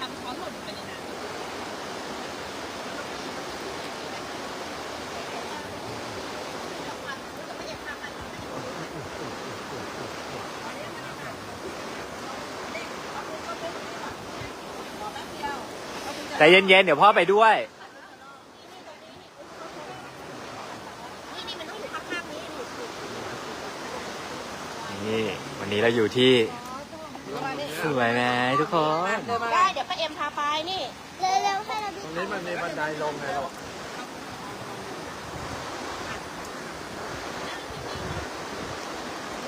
ทำช้อนหล่นไปในน้ำใจเย็นๆ เดี๋ยวพ่อไปด้วย นี่นี่มันต้องอยู่ข้างๆนี้หนูนี่วันนี้เราอยู่ที่ สวยไหมทุกคนได้เดี๋ยวป้าเอ็มพาไปนี่เร็วๆให้เราดูตรงนี้มันมีบันไดลงไงลูก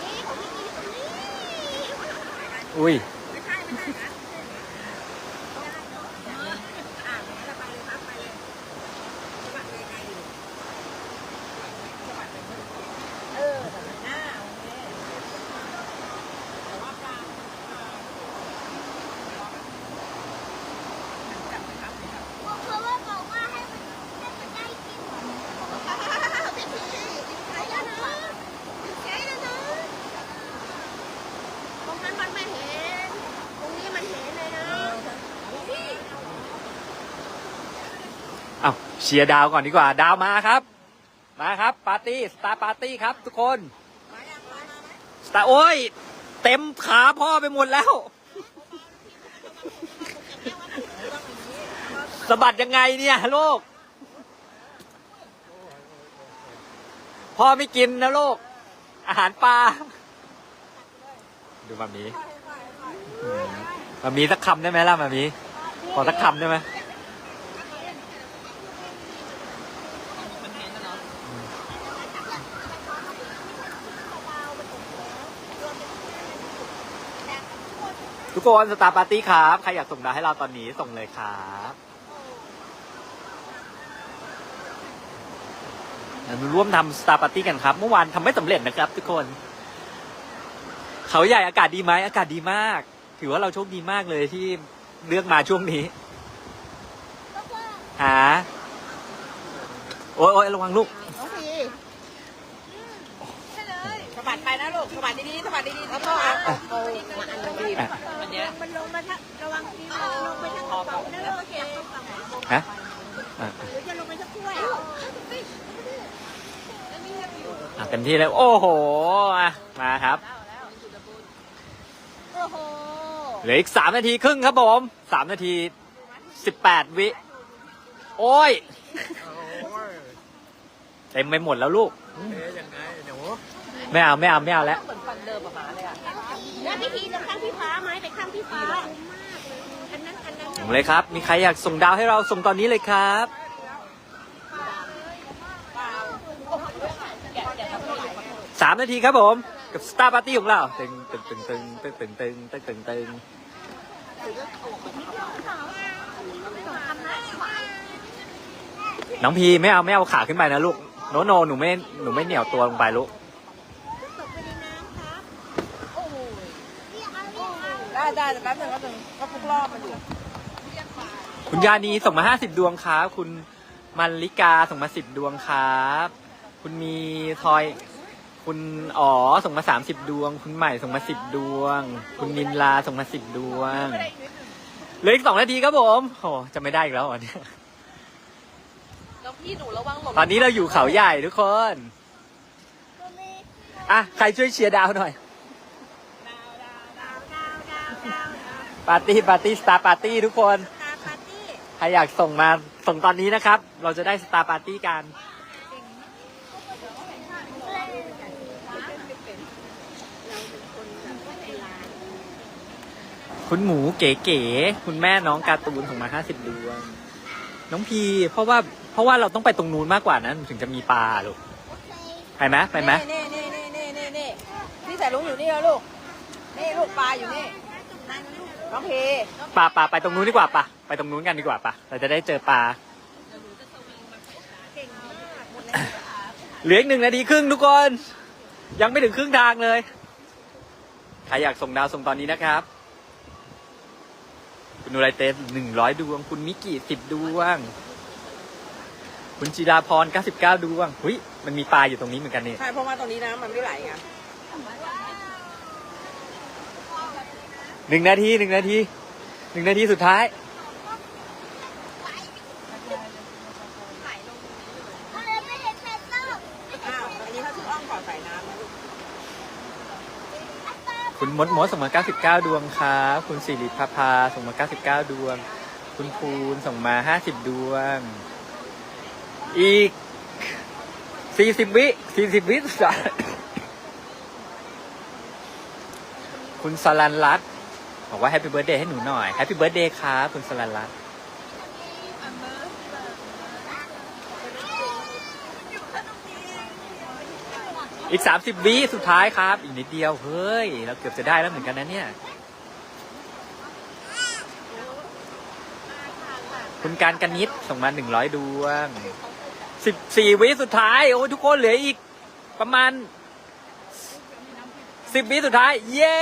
นี่ของพี่มีตรงนี้อุ้ย เพราะว่าบอกว่าให้มันให้มันได้กินพี่พี่ใช้แล้วนะใช้แล้วนะตรงนั้นมันไม่เห็น ตรงนี้มันเห็นเลยนะพี่ เชียร์ดาวก่อนดีกว่า ดาวมาครับ มาครับ ปาร์ตี้สตาร์ปาร์ตี้ครับ ทุกคนสตาร์โอ้ย เต็มขาพ่อไปหมดแล้ว สะบัดยังไงเนี่ยลูก พ่อไม่กินนะลูก อาหารปลา ดูมามีมมามีสักคำได้ไหมล่ะมามีขอสักคำได้ไหม มันแห้งแล้วเนาะ ทุกคนสตาร์ปาร์ตี้ครับ ใครอยากส่งดาวให้เราตอนนี้ส่งเลยครับเรามาร่วมทำสตาร์ปาร์ตี้กันครับ เมื่อวานทำไม่สำเร็จนะครับ ทุกคน เขาใหญ่อากาศดีไหมอากาศดีมาก ถือว่าเราโชคดีมากเลยที่เลือกมาช่วงนี้หาโอ้ยโอ้ยระวังลูกน้องพี สะบัดไป นะลูกสะบัดดีๆสะบัดดีๆแล้วก็เอาเอาเอามาอันนี้อะอันเนี้ยมันลงมาทักระวังดีมันลงไปทางกระเป๋านะโอเคฮะอะหรือจะลงไปสักถ้วยอะเต็มที่เลยโอ้โหอะมาครับโอ้โหเหลืออีกสามนาทีครึ่งครับผมสามนาทีสิบแปดวิ โอ้ยโอ้ยเต็มไปหมดแล้วลูกเอ๊ะยังไงหนู ไม่เอาไม่เอาไม่เอาแล้วเหมือนฟันเดิมออกมาเลยอะแล้วพี่พีจะข้างพี่ฟ้าไหมไปข้างพี่ฟ้าอันนั้นอันนั้นส่งเลยครับ มีใครอยากส่งดาวให้เราส่งตอนนี้เลยครับสามนาทีครับผม กับสตาร์ปาร์ตี้ของเราตึงตึงตึงตึงตึงตึงตึงตึงตึงตึงน้องพีไม่เอาไม่เอาขาขึ้นไปนะลูกโนโนหนูไม่หนูไม่เหนียวตัวลงไปลูก ตกไปในน้ำครับโอ้โหเรียกเอาเรียกเอา ได้ได้แต่แป๊บนึงแป๊บนึงก็พวกรอบมันอยู่คุณยานีส่งมาห้าสิบดวงครับคุณมันลิกาส่งมาสิบดวงครับ คุณมีทอย คุณอ๋อส่งมาสามสิบดวง คุณใหม่ส่งมาสิบดวง คุณนินลาส่งมาสิบดวงเหลืออีกสองนาทีครับผมโอ้จะไม่ได้อีกแล้วเหรอเนี่ยแล้วพี่หนูระวังหล่นตอนนี้เราอยู่เขาใหญ่ทุกคนก็มีอะใครช่วยเชียร์ดาวหน่อย ปาร์ตี้ปาร์ตี้สตาร์ปาร์ตี้ทุกคน ตาปาร์ตี้ใครอยากส่งมาส่งตอนนี้นะครับ เราจะได้สตาร์ปาร์ตี้กัน คุณหมูเก๋ๆคุณแม่น้องการ์ตูนส่งมาห้าสิบดวง น้องพี เพราะว่าเพราะว่าเราต้องไปตรงนู้นมากกว่านั้นถึงจะมีปลาลูกไปไหมไปไหม นี่นี่นี่นี่นี่นี่นี่แต่ลุงอยู่นี่แล้วลูก นี่ลูกปลาอยู่นี่ น้องพีปลาปลาไปตรงนู้นดีกว่าปะไปตรงนู้นกันดีกว่าปะเราจะได้เจอปลาเหลืออีกหนึ่งนาทีครึ่งทุกคน ยังไม่ถึงครึ่งทางเลยใครอยากส่งดาวส่งตอนนี้นะครับ คุณนูไรเตสหนึ่งร้อยดวง คุณมิกิสิบดวง คุณจิราพรเก้าสิบเก้าดวง หุยมันมีปลาอยู่ตรงนี้เหมือนกันนี่ใช่เพราะว่าตรงนี้น้ำมันไม่ไหลไง หนึ่งนาทีหนึ่งนาทีหนึ่งนาทีสุดท้ายอะไรไม่เห็นแม่เต้าไม่เห็นอ้าวอันนี้เขาชื่ออ้อมขอใส่น้ำนะลูกคุณมดมดส่งมา 99 ดวงครับคุณสิริพาพาส่งมา 99 ดวง คุณภูนส่งมา 50 ดวง อีก 40 วิ 40 วิสุดท้ายคุณสลันรัตน์ บอกว่าแฮปปี้เบิร์ดเดย์ให้หนูหน่อยแฮปปี้เบิร์ดเดย์ครับคุณสลันรัตน์อีก 30วิสุดท้ายครับ อีกนิดเดียว เฮ้ย เราเกือบจะได้แล้วเหมือนกันนะเนี่ย คุณการกนิษฐ์ส่งมา 100 ดวง 14 วิสุดท้าย โอ้ยทุกคนเหลืออีกประมาณ 10 วิสุดท้าย เย้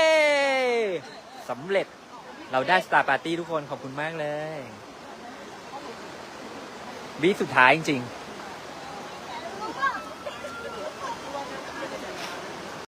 สำเร็จเราได้สตาร์ปาร์ตี้ทุกคนขอบคุณมากเลย วีสุดท้ายจริงๆ